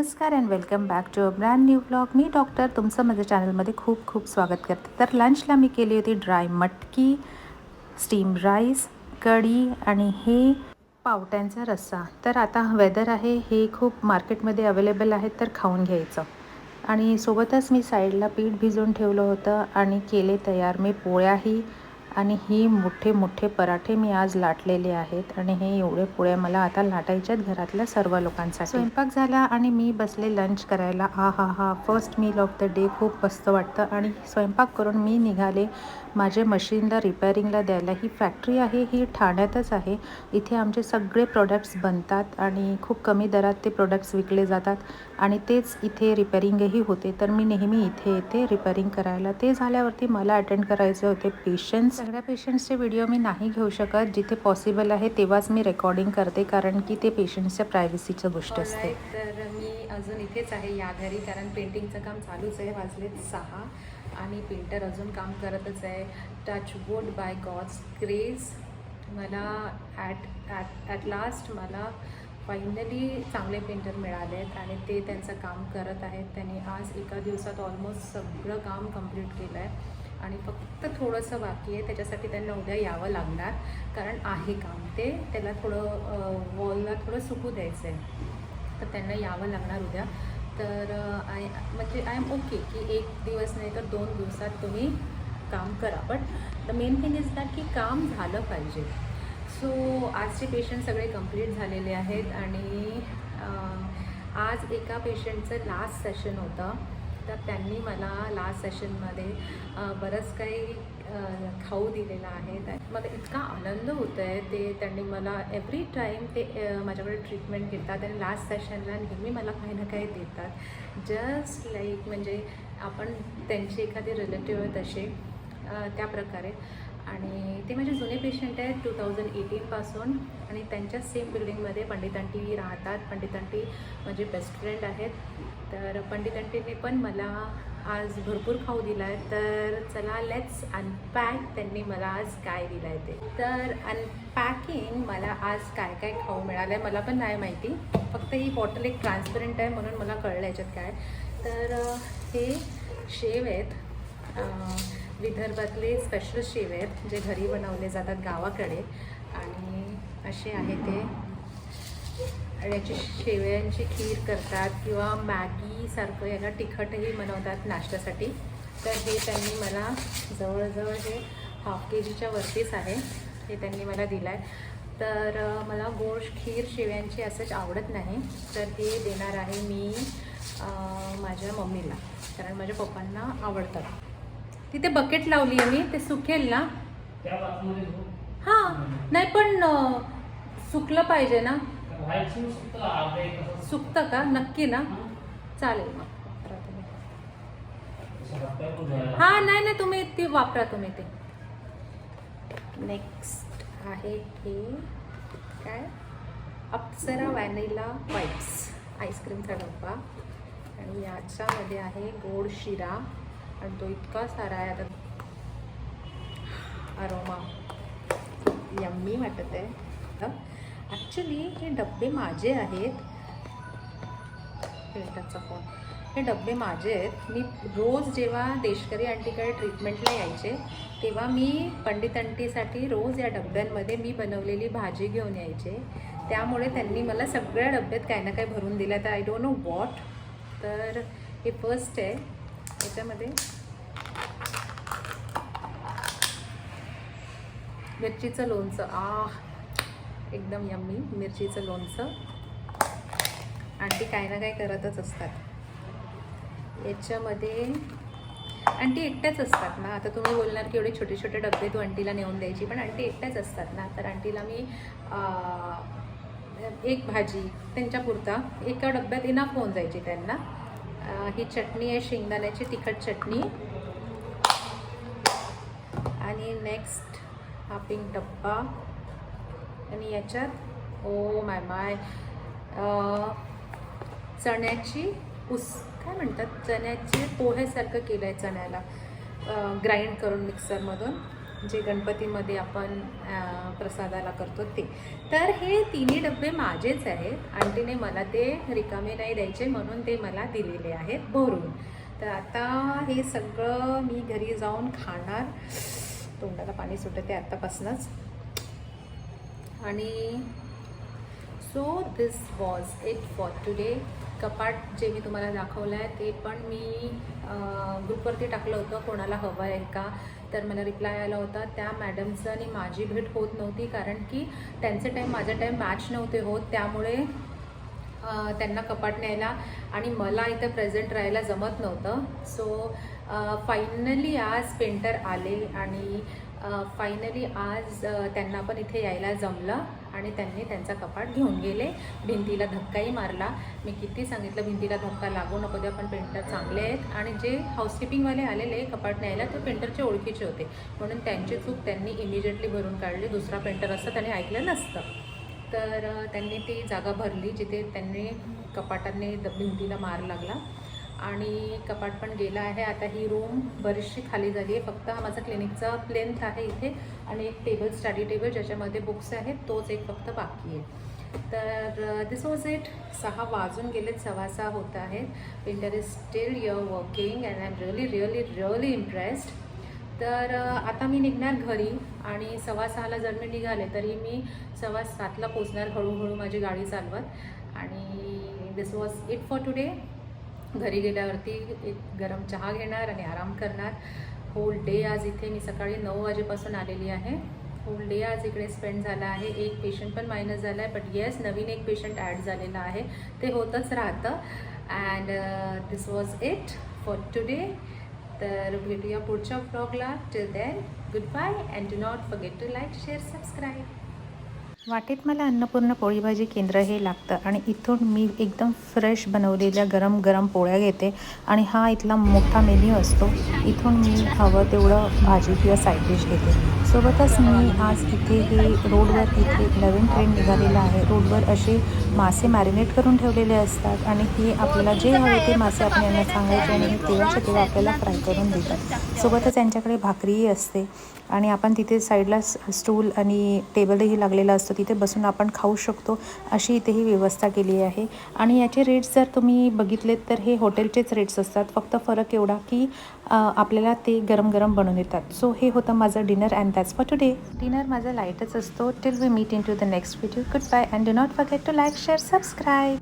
नमस्कार and welcome back to a brand new blog me doctor तुमचं माझ्या चॅनलमध्ये खूप खूप स्वागत करते. तर लंचला मी केली होती ड्राय मटकी स्टीम राईस कढी आणि हे पावट्यांचा रस्सा. तर आता वेदर आहे हे खूप मार्केटमध्ये अवेलेबल आहेत तर खाऊन घ्यायचं. आणि सोबतच मी साईडला पीठ भिजवून ठेवलं होतं आणि केले तयार मी पोळ्याही. आणि ही मोठे मोठे पराठे मी आज लाटलेले आहेत आणि हे एवढे पोळ्या मला आता लाटायच्यात घरातल्या सर्व लोकांसाठी. स्वयंपाक झाला आणि मी बसले लंच करायला. हा हा हा. First meal of the day खूप मस्त वाटतं आणि स्वयंपाक करून मी निघाले. माझे मशीनला रिपेअरिंगला द्यायला. ही फॅक्टरी आहे ही ठाण्यातच आहे. इथे आमचे सगळे प्रोडक्ट्स बनतात आणि खूप कमी दरात ते प्रोडक्ट्स विकले जातात आणि तेच इथे रिपेअरिंगही होते. तर मी नेहमी इथे येते रिपेअरिंग करायला. ते झाल्यावरती मला अटेंड करायचे होते. पेशन्स सगळ्या पेशंट्सचे व्हिडिओ मी नाही घेऊ शकत. जिथे पॉसिबल आहे तेव्हाच मी रेकॉर्डिंग करते कारण की ते पेशंट्सच्या प्रायव्हसीचं गोष्ट असते. Alright, तर मी अजून इथेच आहे या घरी कारण पेंटिंगचं काम चालूच आहे. वाजलेत सहा आणि पेंटर अजून काम करतच आहे. Touch wood by God's grace मला ॲट ॲट ॲट लास्ट मला फायनली चांगले पेंटर मिळाले आहेत आणि ते त्यांचं काम करत आहेत. त्यांनी आज एका दिवसात ऑलमोस्ट सगळं काम कंप्लीट केलं आहे आणि फक्त थोडंसं बाकी आहे त्याच्यासाठी त्यांना उद्या यावं लागणार. कारण आहे काम ते. त्याला थोडं वॉलला थोडं सुकू द्यायचं आहे तर त्यांना यावं लागणार उद्या. तर आय म्हणजे आय एम ओके की एक दिवस नाही तर दोन दिवसात तुम्ही काम करा. But the main thing is that की काम झालं पाहिजे. सो आजचे पेशंट सगळे कंप्लीट झालेले आहेत आणि आज एका पेशंटचं लास्ट सेशन होतं. तर त्यांनी मला लास्ट सेशनमध्ये बरंच काही खाऊ दिलेलं आहे. मला इतका आनंद होत आहे ते त्यांनी मला एव्हरी टाईम ते माझ्याकडे ट्रीटमेंट घेतात आणि लास्ट सेशनला नेहमी मला काही ना काही देतात. जस्ट लाईक म्हणजे आपण त्यांचे एखादे रिलेटिव्ह तसे त्या प्रकारे. आणि ते माझे जुने पेशंट आहेत टू थाउजंड एटीनपासून आणि त्यांच्याच सेम बिल्डिंगमध्ये पंडित आंटी राहतात. पंडित आंटी माझे बेस्ट फ्रेंड आहेत. तर पंडित आंटीने पण मला आज भरपूर खाऊ दिला आहे तर चला लेट्स अनपॅक त्यांनी मला आज काय दिलं आहे ते. तर अनपॅकिंग मला आज काय काय खाऊ मिळालं आहे मला पण नाही माहिती. फक्त ही बॉटल एक ट्रान्सपरंट आहे म्हणून मला कळलं याच्यात काय. तर हे शेव आहेत. विदर्भातले स्पेशल शेव आहेत जे घरी बनवले जातात गावाकडे. आणि असे आहे ते. याची शेवयांची खीर करतात किंवा मॅगीसारखं याला तिखटही बनवतात नाश्त्यासाठी. तर हे त्यांनी मला जवळजवळ हे हाफ के जीच्या वरतीच आहे. हे त्यांनी मला दिलं आहे तर मला गोड खीर शेव्यांची असंच आवडत नाही. तर हे देणार आहे मी माझ्या मम्मीला. कारण माझ्या पप्पांना आवडतात तिथे बकेट लावली आहे मी ते सुकेल ना. हां नाही पण सुकलं पाहिजे ना? सुकतं का? नक्की ना? चालेल मग. हा नाही नाही तुम्ही ती वापरा तुम्ही ते. नेक्स्ट आहे हे काय? अप्सरा व्हॅनिला वाईट्स आईस्क्रीमचा डब्बा. आणि याच्यामध्ये आहे गोड शिरा. आणि तो इतका सारा आहे आता. अरोमा यम्मी वाटत आहे. ॲक्च्युली हे डबे माझे आहेत. फिल्टरचा फोन हे डबे माझे आहेत. मी रोज जेव्हा देशकरी आंटीकडे ट्रीटमेंटला यायचे तेव्हा मी पंडित आंटीसाठी रोज या डब्यांमध्ये मी बनवलेली भाजी घेऊन यायचे. त्यामुळे त्यांनी मला सगळ्या डब्यात काही ना काही भरून दिलं. तर आय डोंट नो वॉट तर हे फर्स्ट आहे. याच्यामध्ये मिरचीचं लोणचं. आ एकदम यम्मी मिरचीचं लोणचं. आंटी काही ना काही करतच असतात. याच्यामध्ये आंटी एकट्याच असतात ना? आता तुम्ही बोलणार की एवढे छोटे छोटे डबे तू आंटीला नेऊन द्यायची पण आंटी एकट्याच असतात ना? तर आंटीला मी आ, एक भाजी त्यांच्यापुरता एका डब्यात इनाफ होऊन जायची त्यांना. ही चटणी आहे शेंगदाण्याची तिखट चटणी. आणि नेक्स्ट हा पिंक डब्बा. आणि याच्यात ओ माय माय चण्याची उस काय म्हणतात? चण्याचे पोह्यासारखं केलं आहे चण्याला ग्राइंड करून मिक्सरमधून जे गणपतीमध्ये आपण प्रसादाला करतो ते. तर हे तिन्ही डबे माझेच आहेत. आंटीने मला ते रिकामे नाही द्यायचे म्हणून ते मला दिलेले आहेत भरून. तर आता हे सगळं मी घरी जाऊन खाणार. तोंडाला पाणी सुटते आत्तापासूनच. आणि so this was it for today कपाट जे मी तुम्हाला दाखवलं आहे ते पण मी ग्रुपवरती टाकलं होतं कोणाला हवं आहे का? तर मला रिप्लाय आला होता त्या मॅडमचं आणि माझी भेट होत नव्हती कारण की त्यांचे टाईम माझा टाईम मॅच नव्हते होत त्यामुळे त्यांना कपाट न्यायला आणि मला इथं प्रेझेंट राहायला जमत नव्हतं. सो फायनली आज पेंटर आले आणि फायनली आज त्यांना पण इथे यायला जमलं. आणि त्यांनी त्यांचा कपाट घेऊन गेले. भिंतीला धक्काही मारला. मी किती सांगितलं भिंतीला धक्का लागू नको द्या पण पेंटर चांगले आहेत. आणि जे हाऊसकीपिंगवाले आलेले कपाट न्यायला ते पेंटरचे ओळखीचे होते. म्हणून त्यांची चूक त्यांनी इमिजिएटली भरून काढली. दुसरा पेंटर असतं त्याने ऐकलं नसतं. तर त्यांनी ती जागा भरली जिथे त्यांनी कपाटाने द- भिंतीला मार लागला. आणि कपाट पण गेला आहे. आता ही रूम बरीचशी खाली झाली आहे. फक्त हा माझा क्लिनिकचा प्लेन्थ आहे इथे आणि एक टेबल स्टडी टेबल ज्याच्यामध्ये बुक्स आहेत तोच एक फक्त बाकी आहे. तर दिस वॉज इट सहा वाजून गेलेत सव्वा सहा होत आहेत. Winter is still your working and I am really really really impressed तर uh, आता मी निघणार घरी आणि सव्वा सहाला जर मी निघाले तरी मी सव्वा सातला पोचणार हळूहळू माझी गाडी चालवत. आणि this was it for today घरी गेल्यावरती एक गरम चहा घेणार आणि आराम करणार. होल डे आज इथे मी सकाळी नऊ वाजेपासून आलेली आहे. होल डे आज इकडे स्पेंड झाला आहे. एक पेशंट पण मायनस झाला आहे बट येस नवीन एक पेशंट ॲड झालेला आहे. ते होतच राहतं. And this was it for today तर भेटूया पुढच्या ब्लॉगला till then good bye and do not forget to like share subscribe वाटेत मला अन्नपूर्ण पोळी भाजी केंद्र हे लागतं आणि इथून मी एकदम फ्रेश बनवलेल्या गरम गरम पोळ्या घेते आणि हा इथला मोठा मेन्यू असतो. इथून मी हवं तेवढं भाजी किंवा साईड डिश घेते. सोबतच मी आज इथे हे रोडवर इथे एक नवीन ट्रेंड निघालेला आहे. रोडवर असे मासे मॅरिनेट करून ठेवलेले असतात आणि हे आपल्याला जे हवे ते मासे आपण यांना सांगायचे आणि तेव्हाच्या तेव्हा आपल्याला फ्राय करून देतात. सोबतच यांच्याकडे भाकरीही असते आणि आपण तिथे साईडला स्टूल आणि टेबलही लागलेला असतो. तिथे बसून आपण खाऊ शकतो अशी इथे ही व्यवस्था केली आहे. आणि याचे रेट्स जर तुम्ही बघितलेत तर हे हॉटेलचेच रेट्स असतात. फक्त फरक एवढा की आपल्याला ते गरम गरम बनवून येतात सो हे होतं माझं dinner and that's for today dinner माझा लाईटच असतो. Till we meet in to the next video good bye and do not forget to like share subscribe